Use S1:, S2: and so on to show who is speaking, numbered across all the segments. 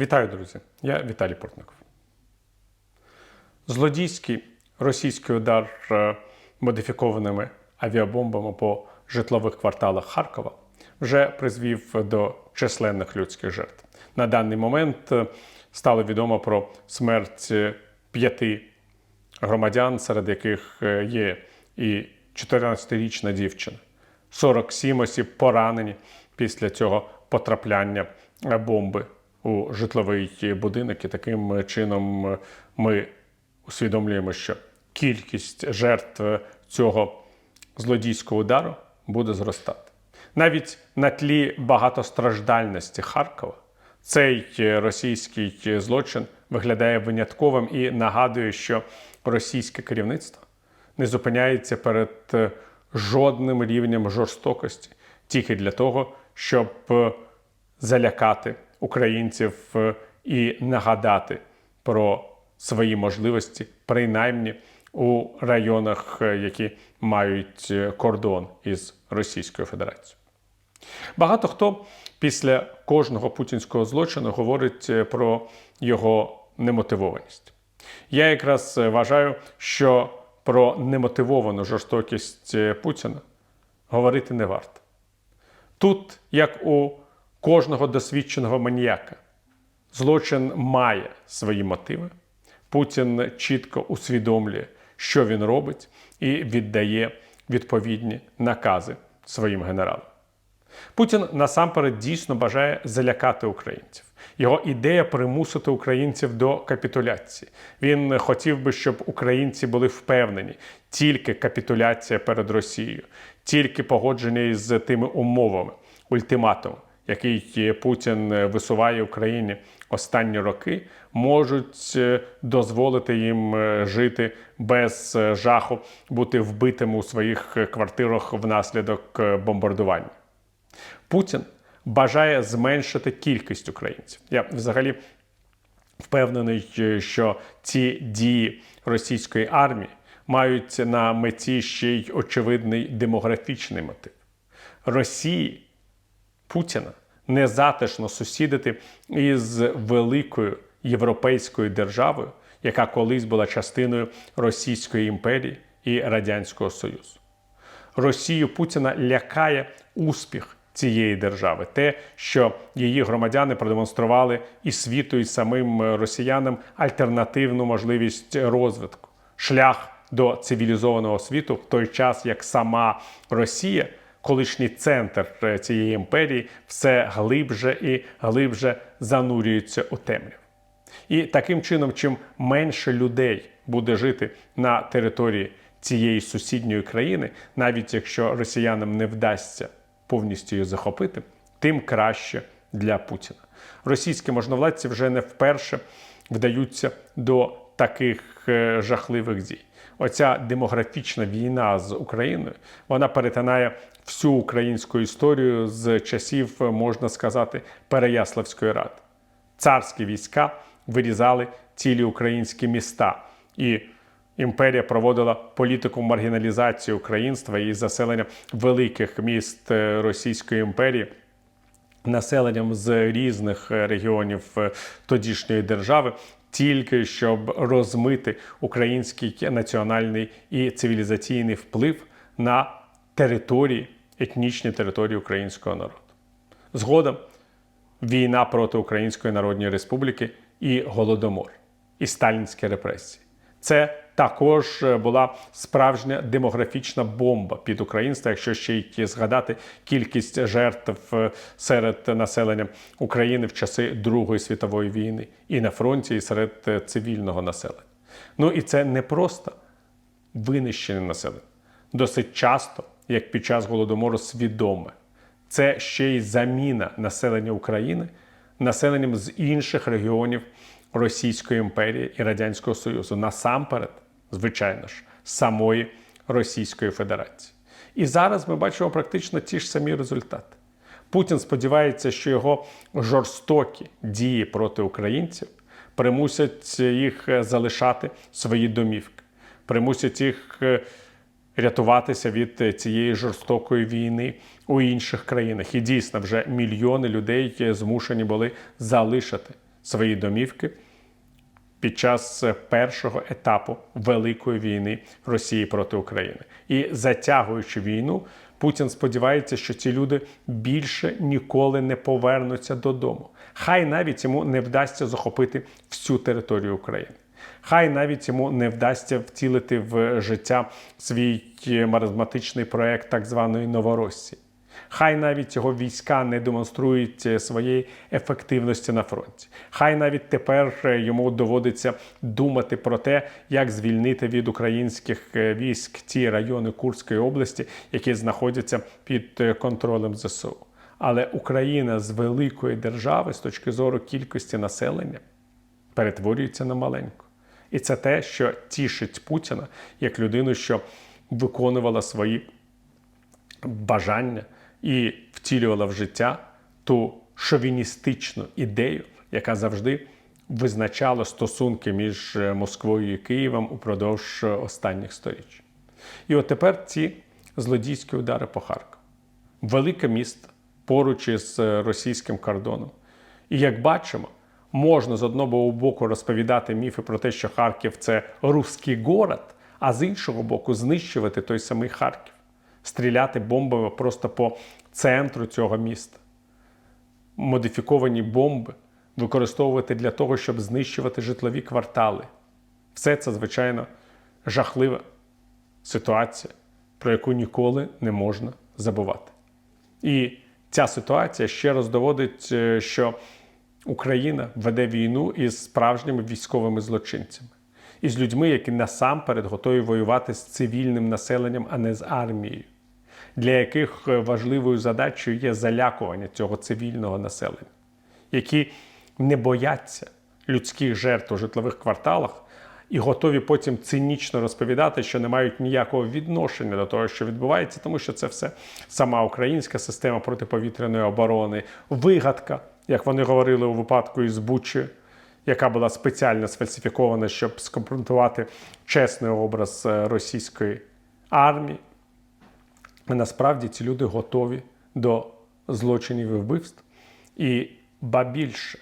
S1: Вітаю, друзі! Я Віталій Портников. Злодійський російський удар е, модифікованими авіабомбами по житлових кварталах Харкова вже призвів до численних людських жертв. На даний момент е, стало відомо про смерть е, п'яти громадян, серед яких є і 14-річна дівчина. 47 осіб поранені після цього потрапляння бомби у житловий будинок. І таким чином ми усвідомлюємо, що кількість жертв цього злодійського удару буде зростати. Навіть на тлі багатостраждальності Харкова цей російський злочин виглядає винятковим і нагадує, що російське керівництво не зупиняється перед жодним рівнем жорстокості тільки для того, щоб залякати українців е, і нагадати про свої можливості, принаймні у районах, е, які мають е, кордон із Російською Федерацією. Багато хто після кожного путінського злочину говорить про його немотивованість. Я якраз вважаю, що про немотивовану жорстокість Путіна говорити не варто. Тут, як у кожного досвідченого маніяка, злочин має свої мотиви. Путін чітко усвідомлює, що він робить, і віддає відповідні накази своїм генералам. Путін насамперед дійсно бажає залякати українців. Його ідея примусити українців до капітуляції. Він хотів би, щоб українці були впевнені, тільки капітуляція перед Росією, тільки погодження із тими умовами, ультиматум, який Путін висуває Україні останні роки, можуть е, дозволити їм е, жити без е, жаху, бути вбитими у своїх квартирах внаслідок е, бомбардування. Путін бажає зменшити кількість українців. Я взагалі впевнений, е, що ці дії російської армії мають на меті ще й очевидний демографічний мотив. Росії Путіна не затишно сусідити із великою європейською державою, яка колись була частиною Російської імперії і Радянського Союзу. Росію Путіна лякає успіх цієї держави, те, що її громадяни продемонстрували і світу, і самим росіянам альтернативну можливість розвитку, шлях до цивілізованого світу, в той час як сама Росія, колишній центр е, цієї імперії, все глибше і глибше занурюється у темряву. І таким чином, чим менше людей буде жити на території цієї сусідньої країни, навіть якщо росіянам не вдасться повністю її захопити, тим краще для Путіна. Російські можновладці вже не вперше вдаються до таких е, жахливих дій. Оця демографічна війна з Україною вона перетинає всю українську історію з часів, е, можна сказати, Переяславської ради. Царські війська вирізали цілі українські міста, і імперія проводила політику маргіналізації українства і заселення великих міст е, Російської імперії населенням з різних е, регіонів тодішньої держави. Тільки щоб розмити український національний і цивілізаційний вплив на території, етнічні території українського народу. Згодом війна проти Української Народної Республіки і Голодомор, і сталінські репресії. Це також е, була справжня демографічна бомба під українство, якщо ще й згадати кількість жертв е, серед населення України в часи Другої світової війни і на фронті, і серед е, цивільного населення. Ну і це не просто винищення населення. Досить часто, як під час голодомору, свідоме. Це ще й заміна населення України населенням з інших регіонів Російської імперії і Радянського Союзу. Насамперед, звичайно ж, самої Російської Федерації. І зараз ми бачимо практично ті ж самі результати. Путін сподівається, що його жорстокі дії проти українців примусять їх залишати свої домівки, примусять їх е, рятуватися від цієї жорстокої війни у інших країнах. І дійсно вже мільйони людей змушені були залишити свої домівки під час першого етапу великої війни Росії проти України. І затягуючи війну, Путін сподівається, що ці люди більше ніколи не повернуться додому. Хай навіть йому не вдасться захопити всю територію України. Хай навіть йому не вдасться втілити в життя свій маразматичний проект так званої Новоросії. Хай навіть його війська не демонструють е, своєї ефективності на фронті. Хай навіть тепер е, йому доводиться думати про те, як звільнити від українських е, військ ті райони Курської області, які знаходяться під е, контролем ЗСУ. Але Україна з великої держави з точки зору кількості населення перетворюється на маленьку. І це те, що тішить Путіна як людину, що виконувала свої бажання і втілювала в життя ту шовіністичну ідею, яка завжди визначала стосунки між Москвою і Києвом упродовж останніх сторіч. І от тепер ці злодійські удари по Харкову. Велике місто поруч із російським кордоном. І як бачимо, можна з одного боку розповідати міфи про те, що Харків це руський город, а з іншого боку, знищувати той самий Харків, стріляти бомбами просто по центру цього міста. Модифіковані бомби використовувати для того, щоб знищувати житлові квартали. Все це, звичайно, жахлива ситуація, про яку ніколи не можна забувати. І ця ситуація ще раз доводить, е, що Україна веде війну із справжніми військовими злочинцями, із людьми, які насамперед готові воювати з цивільним населенням, а не з армією, для яких е, важливою задачею є залякування цього цивільного населення, які не бояться людських жертв у житлових кварталах і готові потім цинічно розповідати, що не мають ніякого відношення до того, що відбувається, тому що це все сама українська система протиповітряної оборони, вигадка, як вони говорили у випадку із Бучі, яка була спеціально сфальсифікована, щоб скомпрометувати чесний образ е, російської армії. І насправді ці люди готові до злочинів і вбивств. І ба більше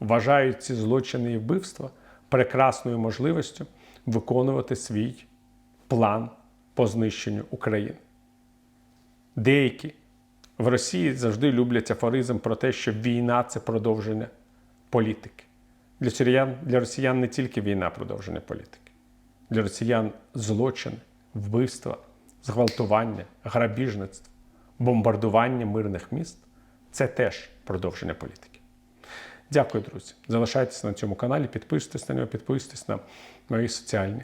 S1: вважають ці злочини і вбивства прекрасною можливістю виконувати свій план по знищенню України. Деякі в Росії завжди люблять афоризм про те, що війна це продовження політики. Для росіян, для росіян не тільки війна продовження політики, для росіян злочини, вбивства, зґвалтування, грабіжництво, бомбардування мирних міст це теж продовження політики. Дякую, друзі. Залишайтеся на цьому каналі, підписуйтесь на нього, підписуйтесь на мої соціальні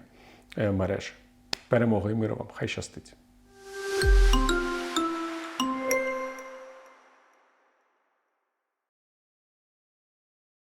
S1: е, мережі. Перемоги і миру вам! Хай щастить!